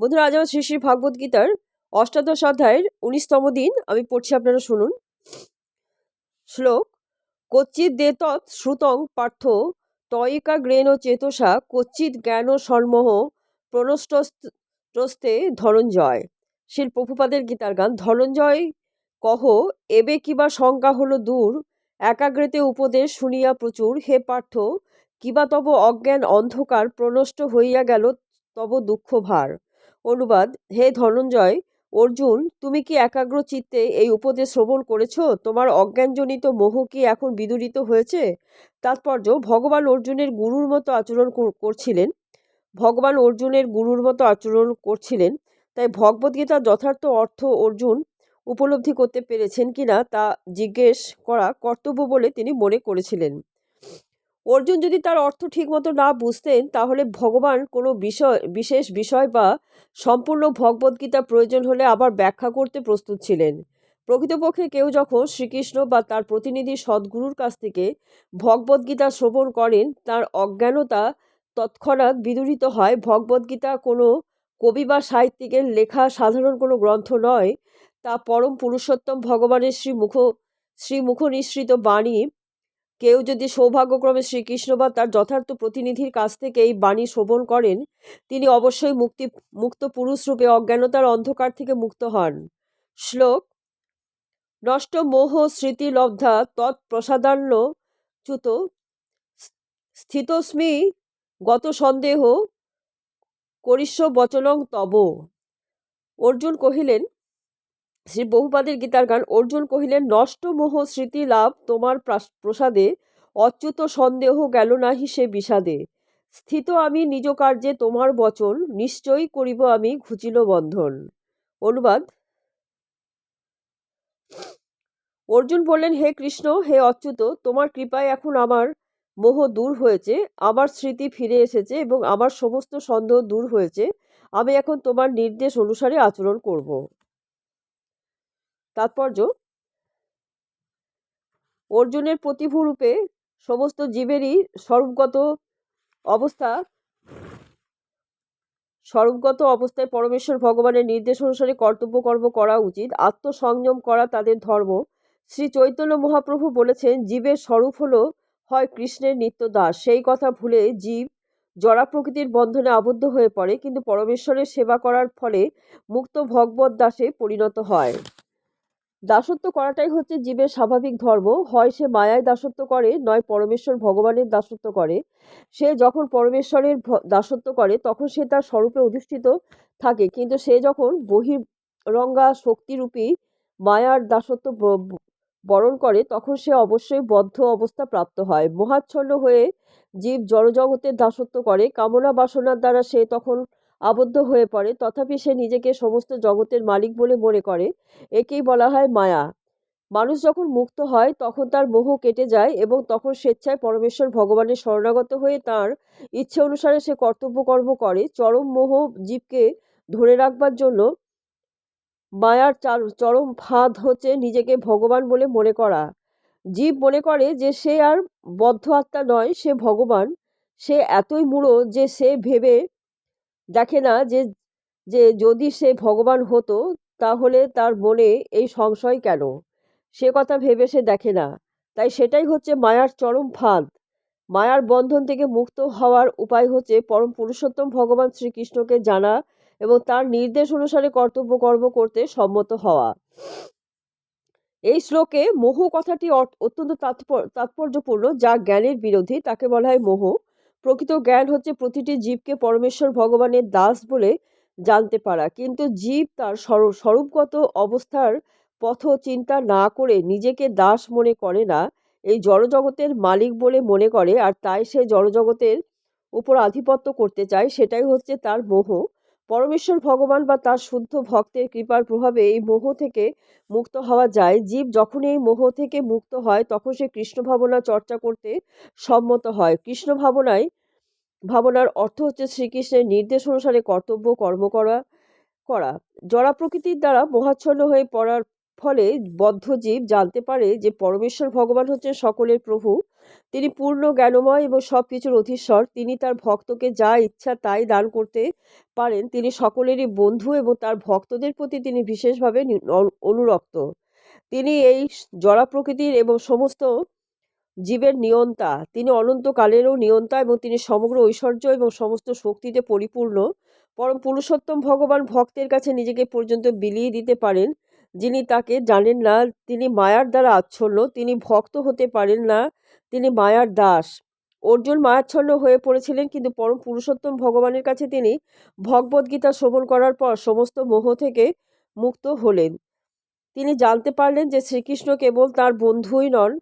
বন্ধুরা, আজ আমার শ্রী শ্রী ভাগবত গীতার অষ্টাদশ অধ্যায়ের উনিশতম দিন আমি পড়ছি, আপনারা শুনুন। শ্লোক, কচ্চিৎ দেতৎ শ্রুতং পার্থ, তয়িকা গ্রেণ চেতসা কচ্চিৎ জ্ঞান সন্মোহ প্রনষ্টস্তে ধনঞ্জয় শিল প্রভুপাদের গীতার গান ধনঞ্জয় কহ, এবে কিবা শঙ্কা হলো দূর, একাগ্রেতে উপদেশ শুনিয়া প্রচুর। হে পার্থ, কিবা তব অজ্ঞান অন্ধকার প্রনষ্ট হইয়া গেল তব দুঃখ ভার। অনুবাদ, হে ধনঞ্জয়, অর্জুন, তুমি কি একাগ্র চিত্তে এই উপদেশ শ্রবণ করেছ? তোমার অজ্ঞানজনিত মোহ কি এখন বিদূরিত হয়েছে? তাৎপর্য, ভগবান অর্জুনের গুরুর মতো আচরণ করছিলেন। ভগবান অর্জুনের গুরুর মতো আচরণ করছিলেন। তাই ভগবদ্গীতার যথার্থ অর্থ অর্জুন উপলব্ধি করতে পেরেছেন কিনা তা জিজ্ঞেস করা কর্তব্য বলে তিনি মনে করেছিলেন। অর্জুন যদি তার অর্থ ঠিকমতো না বুঝতেন, তাহলে ভগবান কোনো বিষয়, বিশেষ বিষয় বা সম্পূর্ণ ভগবদ্গীতা প্রয়োজন হলে আবার ব্যাখ্যা করতে প্রস্তুত ছিলেন। প্রকৃতপক্ষে কেউ যখন শ্রীকৃষ্ণ বা তার প্রতিনিধি সদ্গুরুর কাছ থেকে ভগবদ্গীতা শ্রবণ করেন, তার অজ্ঞানতা তৎক্ষণাৎ বিদূরিত হয়। ভগবদ্গীতা কোনো কবি বা সাহিত্যিকের লেখা সাধারণ কোনো গ্রন্থ নয়, তা পরম পুরুষোত্তম ভগবানের শ্রীমুখ শ্রীমুখ নিঃসৃত বাণী কেউ যদি সৌভাগ্যক্রমে শ্রীকৃষ্ণ বা তার যথার্থ প্রতিনিধির কাছ থেকে এই বাণী শ্রবণ করেন, তিনি অবশ্যই মুক্তি, মুক্ত পুরুষরূপে অজ্ঞানতার অন্ধকার থেকে মুক্ত হন। শ্লোক, নষ্ট মোহ স্মৃতি লব্ধা তৎপ্রসাদান্য চ্যুত স্থিতস্মি গত সন্দেহ করিষ্য বচনং তব। অর্জুন কহিলেন শ্রী বহুপাদের গীতার গান। অর্জুন কহিলেন, নষ্ট মোহ স্মৃতি লাভ তোমার প্রসাদে, অচ্যুত সন্দেহ গেল নাহি সে বিষাদে। স্থিত আমি নিজ কার্যে তোমার বচন, নিশ্চয়ই করিব আমি ঘুচিল বন্ধন। অনুবাদ। অর্জুন বললেন, হে কৃষ্ণ, হে অচ্যুত, তোমার কৃপায় এখন আমার মোহ দূর হয়েছে, আমার স্মৃতি ফিরে এসেছে এবং আমার সমস্ত সন্দেহ দূর হয়েছে। আমি এখন তোমার নির্দেশ অনুসারে আচরণ করব। তাৎপর্য, অর্জুনের প্রতিভূরূপে সমস্ত জীবেরই স্বরূপগত অবস্থা, স্বরূপগত অবস্থায় পরমেশ্বর ভগবানের নির্দেশ অনুসারে কর্তব্য কর্ম করা উচিত। আত্মসংযম করা তাদের ধর্ম। শ্রী চৈতন্য মহাপ্রভু বলেছেন, জীবের স্বরূপ হল, হয় কৃষ্ণের নিত্য দাস সেই কথা ভুলে জীব জড়া প্রকৃতির বন্ধনে আবদ্ধ হয়ে পড়ে, কিন্তু পরমেশ্বরের সেবা করার ফলে মুক্ত ভগবত দাসে পরিণত হয়। দাসত্ব করাটাই হচ্ছে জীবের স্বাভাবিক ধর্ম। হয় সে মায়ায় দাসত্ব করে, নয় পরমেশ্বর ভগবানের দাসত্ব করে। সে যখন পরমেশ্বরের দাসত্ব করে, তখন সে তার স্বরূপে অধিষ্ঠিত থাকে। কিন্তু সে যখন বহিরঙ্গা শক্তিরূপী মায়ার দাসত্ব বরণ করে, তখন সে অবশ্যই বদ্ধ অবস্থা প্রাপ্ত হয়। মহাচ্ছন্ন হয়ে জীব জড়জগতের দাসত্ব করে। কামনা বাসনার দ্বারা সে তখন আবদ্ধ হয়ে পড়ে। তথাপি সে নিজেকে সমস্ত জগতের মালিক বলে মনে করে। একেই বলা হয় মায়া। মানুষ যখন মুক্ত হয়, তখন তার মোহ কেটে যায় এবং তখন স্বেচ্ছায় পরমেশ্বর ভগবানের শরণাগত হয়ে তার ইচ্ছে অনুসারে সে কর্তব্য কর্ম করে। চরম মোহ জীবকে ধরে রাখবার জন্য মায়ার চরম ফাঁদ হচ্ছে নিজেকে ভগবান বলে মনে করা। জীব মনে করে যে সে আর বদ্ধ আত্মা নয়, সে ভগবান। সে এতই মূঢ় যে সে ভেবে দেখে না যে যে যদি সে ভগবান হতো, তাহলে তার মনে এই সংশয় কেন? সে কথা ভেবে সে দেখে না। তাই সেটাই হচ্ছে মায়ার চরম ফাঁদ। মায়ার বন্ধন থেকে মুক্ত হওয়ার উপায় হচ্ছে পরম পুরুষোত্তম ভগবান শ্রীকৃষ্ণকে জানা এবং তার নির্দেশ অনুসারে কর্তব্য কর্ম করতে সম্মত হওয়া। এই শ্লোকে মোহ কথাটি অত্যন্ত তাৎপর্যপূর্ণ যা জ্ঞানের বিরোধী, তাকে বলা হয় মোহ। প্রকৃত জ্ঞান হচ্ছে প্রতিটি জীবকে পরমেশ্বর ভগবানের দাস বলে জানতে পারা। কিন্তু জীব তার স্বরূপগত অবস্থার পথ চিন্তা না করে নিজেকে দাস মনে করে না। এই জড়জগতের মালিক বলে মনে করে আর তাই সে জড়জগতের উপর আধিপত্য করতে চায়, সেটাই হচ্ছে তার মোহ। পরমেশ্বর ভগবান বা তার শুদ্ধ ভক্তের কৃপার প্রভাবে এই মোহ থেকে মুক্ত হওয়া যায়। জীব যখন এই মোহ থেকে মুক্ত হয়, তখন সে কৃষ্ণ ভাবনা চর্চা করতে সম্মত হয়। কৃষ্ণ ভাবনায়, ভাবনার অর্থ হচ্ছে শ্রীকৃষ্ণের নির্দেশ অনুসারে কর্তব্য কর্ম করা করা। জরা প্রকৃতির দ্বারা মোহাচ্ছন্ন হয়ে পড়ার ফলে বদ্ধজীব জানতে পারে যে পরমেশ্বর ভগবান হচ্ছেন সকলের প্রভু। তিনি পূর্ণ জ্ঞানময় এবং সব কিছুর অধীশ্বর। তিনি তার ভক্তকে যা ইচ্ছা তাই দান করতে পারেন। তিনি সকলেরই বন্ধু এবং তার ভক্তদের প্রতি তিনি বিশেষভাবে অনুরক্ত। তিনি এই জড়া প্রকৃতির এবং সমস্ত জীবের নিয়ন্তা। তিনি অনন্তকালেরও নিয়ন্তা এবং তিনি সমগ্র ঐশ্বর্য এবং সমস্ত শক্তিতে পরিপূর্ণ। পরম পুরুষোত্তম ভগবান ভক্তের কাছে নিজেকে পর্যন্ত বিলিয়ে দিতে পারেন। যিনি তাকে জানেন না, তিনি মায়ার দ্বারা আচ্ছন্ন, তিনি ভক্ত হতে পারেন না, তিনি মায়ার দাস। অর্জুন মায়াচ্ছন্ন হয়ে পড়েছিলেন, কিন্তু পরম পুরুষোত্তম ভগবানের কাছে তিনি ভগবদ্গীতা শ্রবণ করার পর সমস্ত মোহ থেকে মুক্ত হলেন। তিনি জানতে পারলেন যে শ্রীকৃষ্ণ কেবল তার বন্ধুই নন,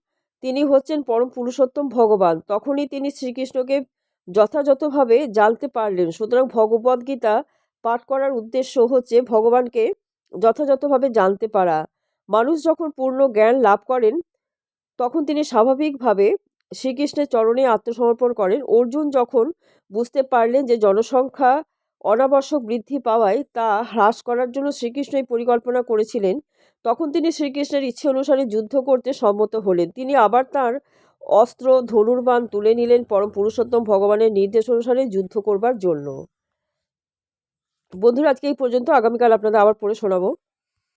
তিনি হচ্ছেন পরম পুরুষোত্তম ভগবান। তখনই তিনি শ্রীকৃষ্ণকে যথাযথভাবে জানতে পারলেন। সুতরাং ভগবদ্গীতা পাঠ করার উদ্দেশ্য হচ্ছে ভগবানকে যথাযথভাবে জানতে পারা। মানুষ যখন পূর্ণ জ্ঞান লাভ করেন, তখন তিনি স্বাভাবিকভাবে শ্রীকৃষ্ণের চরণে আত্মসমর্পণ করেন। অর্জুন যখন বুঝতে পারলেন যে জনসংখ্যা অনাবশ্যক বৃদ্ধি পাওয়ায় তা হ্রাস করার জন্য শ্রীকৃষ্ণই পরিকল্পনা করেছিলেন, তখন তিনি শ্রীকৃষ্ণের ইচ্ছে অনুসারে যুদ্ধ করতে সম্মত হলেন। তিনি আবার তার অস্ত্র, ধনুর্বাণ তুলে নিলেন পরম পুরুষোত্তম ভগবানের নির্দেশ অনুসারে যুদ্ধ করবার জন্য। বন্ধুরা আজকে এই পর্যন্ত। আগামীকাল আপনাদের আবার পড়ে শোনাবো।